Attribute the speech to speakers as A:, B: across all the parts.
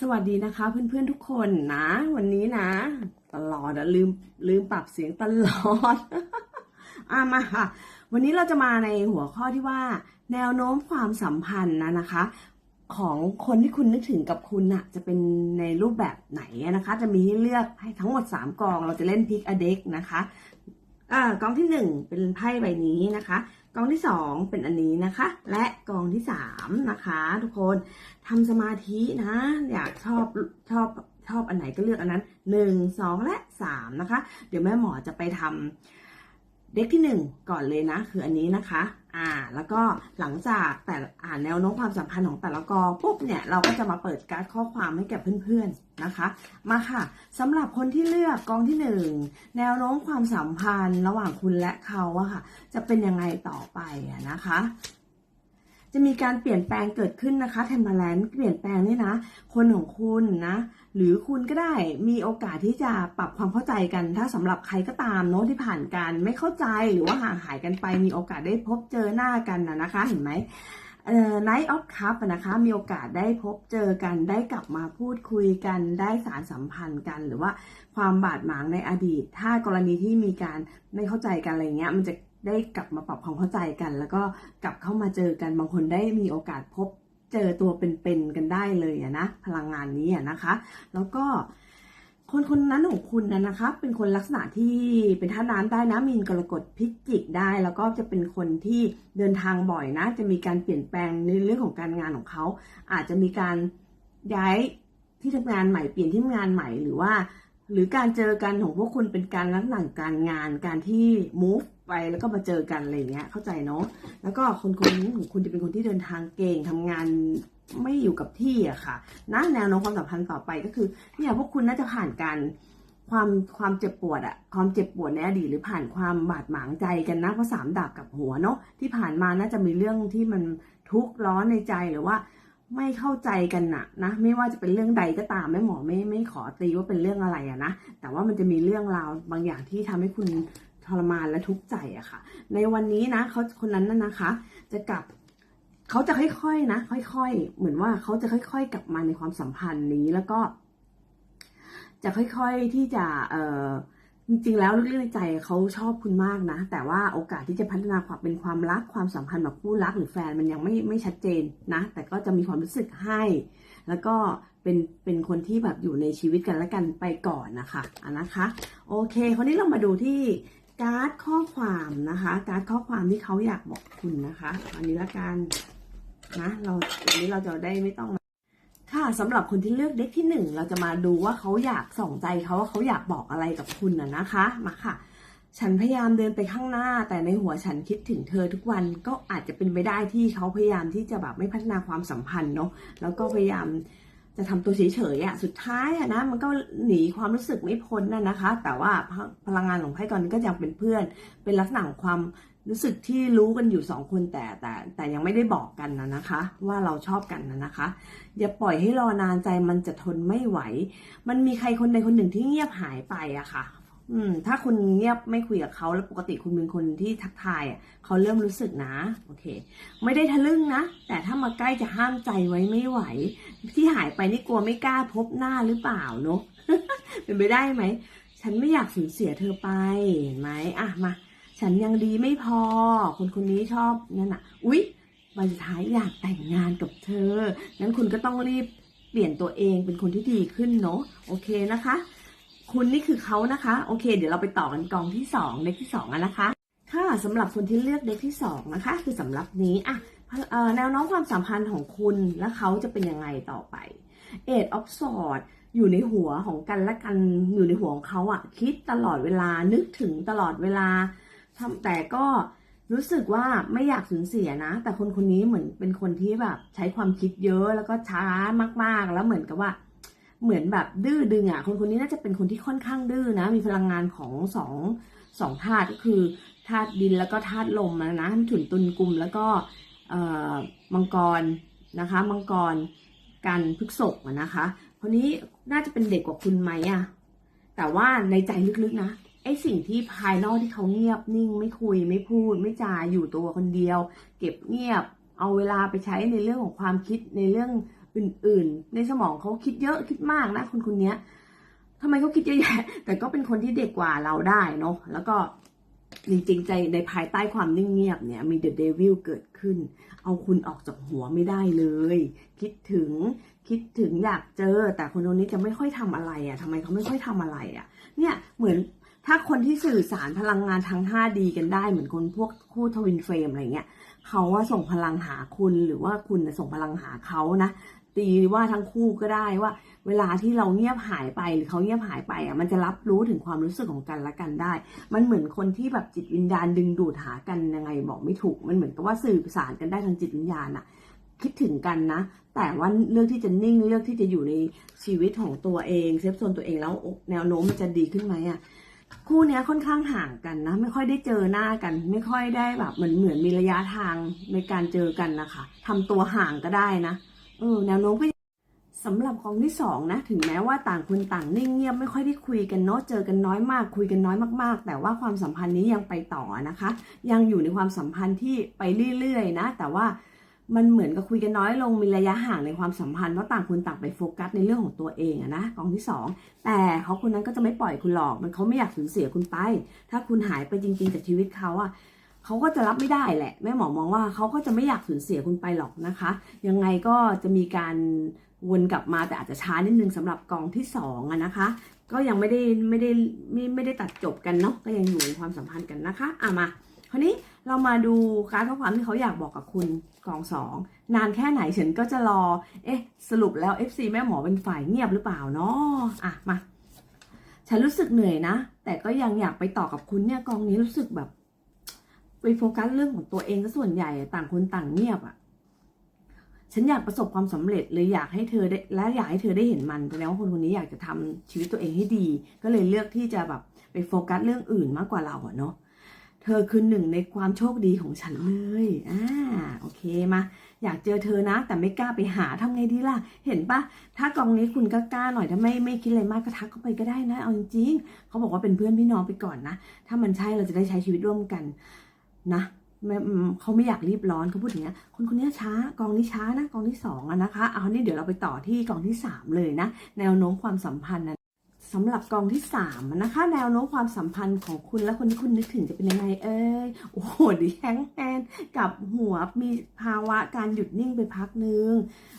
A: สวัสดีนะคะเพื่อนๆทุกคนนะ วันนี้นะ ตลอดอะลืมลืมปรับเสียงตลอดอะมาค่ะ วันนี้เราจะมาในหัวข้อที่ว่า แนวโน้มความสัมพันธ์นะนะคะ ของคนที่คุณนึกถึงกับคุณน่ะ จะเป็นในรูปแบบไหนนะคะ จะมีให้เลือกให้ทั้งหมด 3กองเราจะเล่นพิกอเด็กนะคะอ่ากองที่ 1 เป็นไพ่ใบนี้นะคะ กองที่ 2 เป็นอันนี้นะคะ และกองที่ 3 นะคะ ทุกคนทำสมาธินะ อยากชอบชอบชอบอันไหนก็เลือกอันนั้น 1 2 และ 3 นะคะ เดี๋ยวแม่หมอจะไปทำ เด็กที่ 1 ก่อนเลยนะ คืออันนี้นะคะ อ่า แล้วก็หลังจากแต่อ่านแนวโน้มความสัมพันธ์ของแต่ละกอปุ๊บเนี่ยเราก็จะมาเปิดการ์ดข้อความให้แก่เพื่อนๆนะคะ มาค่ะสำหรับคนที่เลือกกองที่ 1 แนวโน้มความสัมพันธ์ระหว่างคุณและเขาอะค่ะ จะเป็นยังไงต่อไปอะนะคะ จะมีการเปลี่ยนแปลงเกิดขึ้นนะคะเทมเพลนเปลี่ยนแปลงนี่นะ คนของคุณนะ หรือคุณก็ได้มีโอกาสที่จะปรับความเข้าใจกัน ถ้าสำหรับใครก็ตามเนาะที่ผ่านการไม่เข้าใจหรือว่าห่างหายกันไปมีโอกาสได้พบเจอหน้ากันนะนะคะ เห็นไหมเอ่อ Night of Cup นะคะ มีโอกาสได้พบเจอกัน ได้กลับมาพูดคุยกัน ได้สารสัมพันธ์กัน หรือว่าความบาดหมางในอดีต ถ้ากรณีที่มีการไม่เข้าใจกันอะไรเงี้ย มันจะ ได้กลับมาปรับความเข้าใจกัน แล้วก็กลับเข้ามาเจอกันบางคนได้มีโอกาสพบเจอตัวเป็นๆกันได้เลยนะพลังงานนี้นะคะ แล้วก็คนคนนั้นของคุณนะนะคะเป็นคนลักษณะที่เป็นท่าน้ำได้นะมีนกรกฎพิจิกได้แล้วก็จะเป็นคนที่เดินทางบ่อยนะ จะมีการเปลี่ยนแปลงในเรื่องของการงานของเขา อาจจะมีการย้ายที่ทำงานใหม่เปลี่ยนที่ทำงานใหม่หรือว่า หรือการเจอกันของพวกคุณเป็นการลักษณะการงานการที่ move ไปแล้วก็มาเจอกันอะไรเงี้ยเข้าใจเนาะแล้วก็คนคนนี้ของคุณจะเป็นคนที่เดินทางเก่งทำงานไม่อยู่กับที่อะค่ะนะแนวโน้มความสัมพันธ์ต่อไปก็คือเนี่ยพวกคุณน่าจะผ่านการความความเจ็บปวดอะความเจ็บปวดในอดีตหรือผ่านความบาดหมางใจกันนะเพราะสามดาบกับหัวเนาะที่ผ่านมาน่าจะมีเรื่องที่มันทุกข์ร้อนในใจหรือว่า ไม่เข้าใจกันนะนะ ไม่ว่าจะเป็นเรื่องใดก็ตามแม่หมอไม่ไม่ขอตีว่าเป็นเรื่องอะไรอะนะแต่ว่ามันจะมีเรื่องราวบางอย่างที่ทำให้คุณทรมานและทุกข์ใจอะค่ะ ในวันนี้นะเขาคนนั้นน่ะนะคะ จะกลับเขาจะค่อยๆนะ ค่อย ๆ เหมือนว่าเขาจะค่อย ๆ กลับมาในความสัมพันธ์นี้แล้วก็ จะค่อย ๆที่จะเอ่อ จริงๆ แล้วลึกๆในใจเขาชอบคุณมากนะ แต่ว่าโอกาสที่จะพัฒนาความเป็นความรักความสัมพันธ์แบบคู่รักหรือแฟนมันยังไม่ไม่ชัดเจนนะ แต่ก็จะมีความรู้สึกให้ แล้วก็เป็นเป็นคนที่แบบอยู่ในชีวิตกันและกันไปก่อนนะคะอะนะคะ โอเคคราวนี้เรามาดูที่การ์ดข้อความนะคะ การ์ดข้อความที่เขาอยากบอกคุณนะคะ อันนี้ละกันนะเราอันนี้เราจะได้ไม่ต้อง ค่ะสำหรับคนที่เลือกเด็กที่หนึ่งเราจะมาดูว่าเขาอยากส่องใจเขาว่าเขาอยากบอกอะไรกับคุณน่ะนะคะมาค่ะ ฉันพยายามเดินไปข้างหน้า แต่ในหัวฉันคิดถึงเธอทุกวันก็อาจจะเป็นไปได้ที่เขาพยายามที่จะแบบไม่พัฒนาความสัมพันธ์เนาะแล้วก็พยายามจะทำตัวเฉยๆอะสุดท้ายอะนะมันก็หนีความรู้สึกไม่พ้นน่ะนะคะ แต่ว่าพพลังงานของไพ่ตอนนี้ก็ยังเป็นเพื่อน เป็นลักษณะของความ รู้สึกที่รู้กันอยู่สองคนแต่แต่แต่ยังไม่ได้บอกกันนะนะคะ ว่าเราชอบกันนะนะคะ อย่าปล่อยให้รอนานใจมันจะทนไม่ไหว มันมีใครคนใดคนหนึ่งที่เงียบหายไปอะค่ะ อืม ถ้าคุณเงียบไม่คุยกับเขาแล้วปกติคุณเป็นคนที่ทักทายอะเขาเริ่มรู้สึกนะ โอเค ไม่ได้ทะลึ่งนะ แต่ถ้ามาใกล้จะห้ามใจไว้ไม่ไหว ที่หายไปนี่กลัวไม่กล้าพบหน้าหรือเปล่าเนอะเป็นไปได้ไหมฉันไม่อยากสูญเสียเธอไปเห็นไหมอะมา ฉันยังดีไม่พอ คนคนนี้ชอบนั่นอะ อุ๊ยวันสุดท้ายอยากแต่งงานกับเธองั้นคุณก็ต้องรีบเปลี่ยนตัวเองเป็นคนที่ดีขึ้นเนาะ โอเคนะคะ คุณนี่คือเขานะคะ โอเค เดี๋ยวเราไปต่อกันกองที่สองเด็กที่สองอะนะคะ ค่ะสำหรับคนที่เลือกเด็กที่สองนะคะ คือสำหรับนี้อะแนวโน้มความสัมพันธ์ของคุณและเขาจะเป็นยังไงต่อไป Eight of Swords อยู่ในหัวของกันและกันอยู่ในหัวของเขาอะคิดตลอดเวลานึกถึงตลอดเวลา ทำแต่ก็รู้สึกว่าไม่อยากสูญเสียนะ แต่คนคนนี้เหมือนเป็นคนที่แบบใช้ความคิดเยอะแล้วก็ช้ามากๆ แล้วเหมือนกับว่า เหมือนแบบดื้อดึงอะ คนคนนี้น่าจะเป็นคนที่ค่อนข้างดื้อนะ มีพลังงานของสองสองธาตุก็คือธาตุดินแล้วก็ธาตุลมนะนะถุนตุนกลุ่มแล้วก็เอ่อมังกรนะคะมังกรกันพฤกษกนะคะคนนี้น่าจะเป็นเด็กกว่าคุณไหมอะแต่ว่าในใจลึกๆนะ ไอสิ่งที่ภายนอกที่เขาเงียบนิ่งไม่คุยไม่พูด ไม่จาอยู่ตัวคนเดียว เก็บเงียบ เอาเวลาไปใช้ในเรื่องของความคิดในเรื่องอื่น ๆ ในสมองเขาคิดเยอะคิดมากนะคนคนนี้ทำไมเขาคิดเยอะแยะแต่ก็เป็นคนที่เด็กกว่าเราได้เนาะแล้วก็จริงๆใจในภายใต้ความนิ่งเงียบเนี่ยมีเดอะเดวิลเกิดขึ้น เอาคุณออกจากหัวไม่ได้เลย คิดถึงคิดถึงอยากเจอ แต่คนคนนี้จะไม่ค่อยทำอะไรอะ่ะทำไมเขาไม่ค่อยทำอะไรอะ่ะ เนี่ยเหมือน ถ้าคนที่สื่อสารพลังงานทั้ง 5D กันได้เหมือนคนพวกคู่ทวินเฟรมอะไรเงี้ยเขาว่าส่งพลังหาคุณหรือว่าคุณส่งพลังหาเขานะตีว่าทั้งคู่ก็ได้ว่า เวลาที่เราเงียบหายไปหรือเขาเงียบหายไปอะมันจะรับรู้ถึงความรู้สึกของกันและกันได้ มันเหมือนคนที่แบบจิตวิญญาณดึงดูดหากันยังไงบอกไม่ถูก มันเหมือนกับว่าสื่อสารกันได้ทางจิตวิญญาณอะ คิดถึงกันนะ แต่ว่าเลือกที่จะนิ่งเลือกที่จะอยู่ในชีวิตของตัวเองเซฟโซนตัวเองแล้วแนวโน้มมันจะดีขึ้นไหมอะ คู่เนี้ยค่อนข้างห่างกันนะ ไม่ค่อยได้เจอหน้ากัน ไม่ค่อยได้แบบเหมือนเหมือนมีระยะทางในการเจอกันนะคะทำตัวห่างก็ได้นะเออแนวโน้มก็สำหรับกองที่สองนะถึงแม้ว่าต่างคนต่างนิ่งเงียบไม่ค่อยได้คุยกันเนาะเจอกันน้อยมาก คุยกันน้อยมากๆ แต่ว่าความสัมพันธ์นี้ยังไปต่อนะคะ ยังอยู่ในความสัมพันธ์ที่ไปเรื่อยๆนะ แต่ว่า มันเหมือนกับคุยกันน้อยลงมีระยะห่างในความสัมพันธ์เพราะต่างคนต่างไปโฟกัสในเรื่องของตัวเองอะนะกองที่สองแต่เขาคนนั้นก็จะไม่ปล่อยคุณหรอก มันเขาไม่อยากสูญเสียคุณไป ถ้าคุณหายไปจริง ๆ จากชีวิตเขาอะเขาก็จะรับไม่ได้แหละแม่หมอมองว่าเขาก็จะไม่อยากสูญเสียคุณไปหรอกนะคะ ยังไงก็จะมีการวนกลับมาแต่อาจจะช้านิดนึงสำหรับกองที่สองอะนะคะ ก็ยังไม่ได้ไม่ได้ไม่ไม่ได้ตัดจบกันเนาะก็ยังอยู่ในความสัมพันธ์กันนะคะอะมา คราวนี้เรามาดูการข้อความที่เขาอยากบอกกับคุณกองสองนานแค่ไหนฉันก็จะรอ เอ๊ะ สรุปแล้ว FC แม่หมอเป็นฝ่ายเงียบหรือเปล่าเนาะอะมาฉันรู้สึกเหนื่อยนะ แต่ก็ยังอยากไปต่อกับคุณเนี่ยกองนี้รู้สึกแบบ ไปโฟกัสเรื่องของตัวเองก็ส่วนใหญ่ต่างคนต่างเงียบอะฉันอยากประสบความสำเร็จเลยอยากให้เธอได้และอยากให้เธอได้เห็นมันแสดงว่าคนคนนี้อยากจะทำชีวิตตัวเองให้ดี ก็เลยเลือกที่จะแบบไปโฟกัสเรื่องอื่นมากกว่าเราอะเนาะ เธอคือหนึ่งในความโชคดีของฉันเลย อ่า โอเคมา อยากเจอเธอนะ แต่ไม่กล้าไปหาทำไงดีล่ะ เห็นปะถ้ากองนี้คุณก็กล้าหน่อยถ้าไม่ไม่คิดอะไรมากก็ทักเข้าไปก็ได้นะ เอาจริงๆเขาบอกว่าเป็นเพื่อนพี่น้องไปก่อนนะ ถ้ามันใช่เราจะได้ใช้ชีวิตร่วมกันนะเขาไม่อยากรีบร้อนเขาพูดอย่างเงี้ยคนคนนี้ช้ากองนี้ช้านะกองที่สองอะนะคะ เอานี่เดี๋ยวเราไปต่อที่กองที่สามเลยนะ แนวโน้มความสัมพันธ์นะ สำหรับกองที่สามนะคะ แนวโน้มความสัมพันธ์ของคุณและคนที่คุณนึกถึงจะเป็นยังไงเอ้ยโอ้โหดิแฮงแฮนกับหัวมีภาวะการหยุดนิ่งไปพักนึง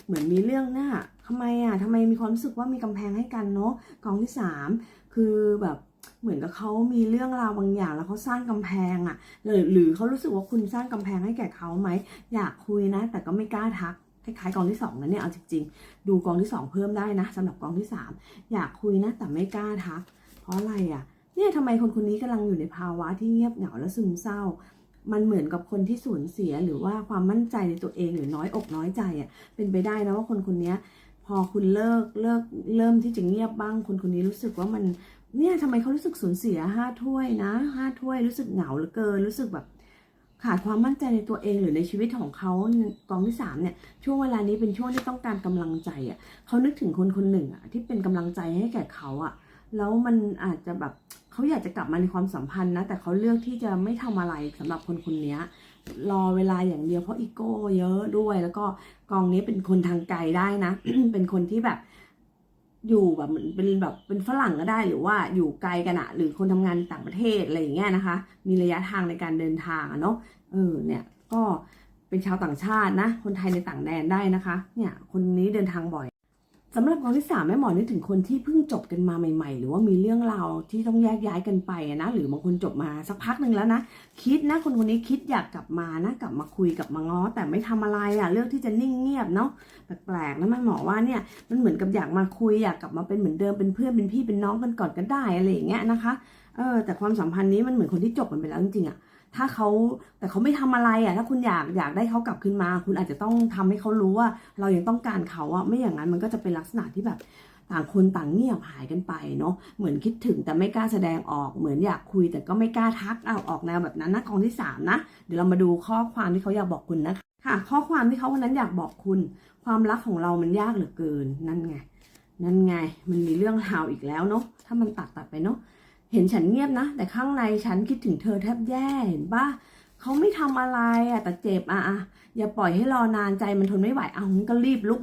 A: เหมือนมีเรื่องหน้าทำไมอะทำไมมีความรู้สึกว่ามีกำแพงให้กันเนาะกองที่สามคือแบบเหมือนกับเขามีเรื่องราวบางอย่างแล้วเขาสร้างกำแพงอะหรือหรือเขารู้สึกว่าคุณสร้างกำแพงให้แก่เขาไหมอยากคุยนะ แต่ก็ไม่กล้าทัก คล้ายๆกองที่สองนะเนี่ยเอาจริงๆ ดูกองที่สองเพิ่มได้นะสำหรับกองที่สามอยากคุยนะ แต่ไม่กล้าทัก เพราะอะไรอะเนี่ยทำไมคนคนนี้กำลังอยู่ในภาวะที่เงียบเหงาและซึมเศร้า มันเหมือนกับคนที่สูญเสียหรือว่าความมั่นใจในตัวเองหรือน้อยอกน้อยใจอะเป็นไปได้นะว่าคนคนนี้พอคุณเลิกเลิกเริ่มที่จะเงียบบ้าง คนคนนี้รู้สึกว่ามันเนี่ยทำไมเขารู้สึกสูญเสียห้าถ้วยนะห้าถ้วยรู้สึกเหงาเหลือเกินรู้สึกแบบ ขาดความมั่นใจในตัวเองหรือในชีวิตของเขากองที่สามเนี่ยช่วงเวลานี้เป็นช่วงที่ต้องการกำลังใจอะเขานึกถึงคนคนหนึ่งอะที่เป็นกำลังใจให้แก่เขาอะแล้วมันอาจจะแบบเขาอยากจะกลับมาในความสัมพันธ์นะแต่เขาเลือกที่จะไม่ทำอะไรสำหรับคนคนนี้รอเวลาอย่างเดียวเพราะอีโก้เยอะด้วย แล้วก็กองนี้เป็นคนทางไกลได้นะ เป็นคนที่แบบ อยู่แบบเหมือนเป็นแบบเป็นฝรั่งก็ได้หรือว่าอยู่ไกลกันอะหรือคนทำงานต่างประเทศอะไรอย่างเงี้ยนะคะ มีระยะทางในการเดินทางเนาะเออเนี่ยก็เป็นชาวต่างชาตินะ คนไทยในต่างแดนได้นะคะ เนี่ย คนนี้เดินทางบ่อย สำหรับกองที่สามแม่หมอนึกถึงคนที่เพิ่งจบกันมาใหม่ ๆ หรือว่ามีเรื่องราวที่ต้องแยกย้ายกันไปนะหรือบางคนจบมาสักพักหนึ่งแล้วนะคิดนะคนคนนี้คิดอยากกลับมานะกลับมาคุยกับมาง้อแต่ไม่ทำอะไรอะเลือกที่จะนิ่งเงียบเนาะแปลกๆนะแม่หมอว่าเนี่ยมันเหมือนกับอยากมาคุยอยากกลับมาเป็นเหมือนเดิมเป็นเพื่อนเป็นพี่เป็นน้องกันก่อนก็ได้อะไรอย่างเงี้ยนะคะเออแต่ความสัมพันธ์นี้มันเหมือนคนที่จบกันไปแล้วจริงๆอะ ถ้าเขาแต่เขาไม่ทำอะไรอะถ้าคุณอยากอยากได้เขากลับขึ้นมา คุณอาจจะต้องทำให้เขารู้ว่า เรายังต้องการเขาอะไม่อย่างนั้นมันก็จะเป็นลักษณะที่แบบต่างคนต่างเงียบหายกันไปเนาะเหมือนคิดถึงแต่ไม่กล้าแสดงออกเหมือนอยากคุยแต่ก็ไม่กล้าทักเอาออกแนวแบบนั้นนะกองที่สามนะ เดี๋ยวเรามาดูข้อความที่เขาอยากบอกคุณนะคะค่ะ ข้อความที่เขาวันนั้นอยากบอกคุณ ความรักของเรามันยากเหลือเกินนั่นไง นั่นไงมันมีเรื่องราวอีกแล้วเนาะถ้ามันตัดตัดไปเนาะ เห็นฉันเงียบนะ แต่ข้างในฉันคิดถึงเธอแทบแย่เห็นปะเขาไม่ทำอะไรอะแต่เจ็บอะอะอย่าปล่อยให้รอนานใจมันทนไม่ไหวเอางั้นก็รีบลุก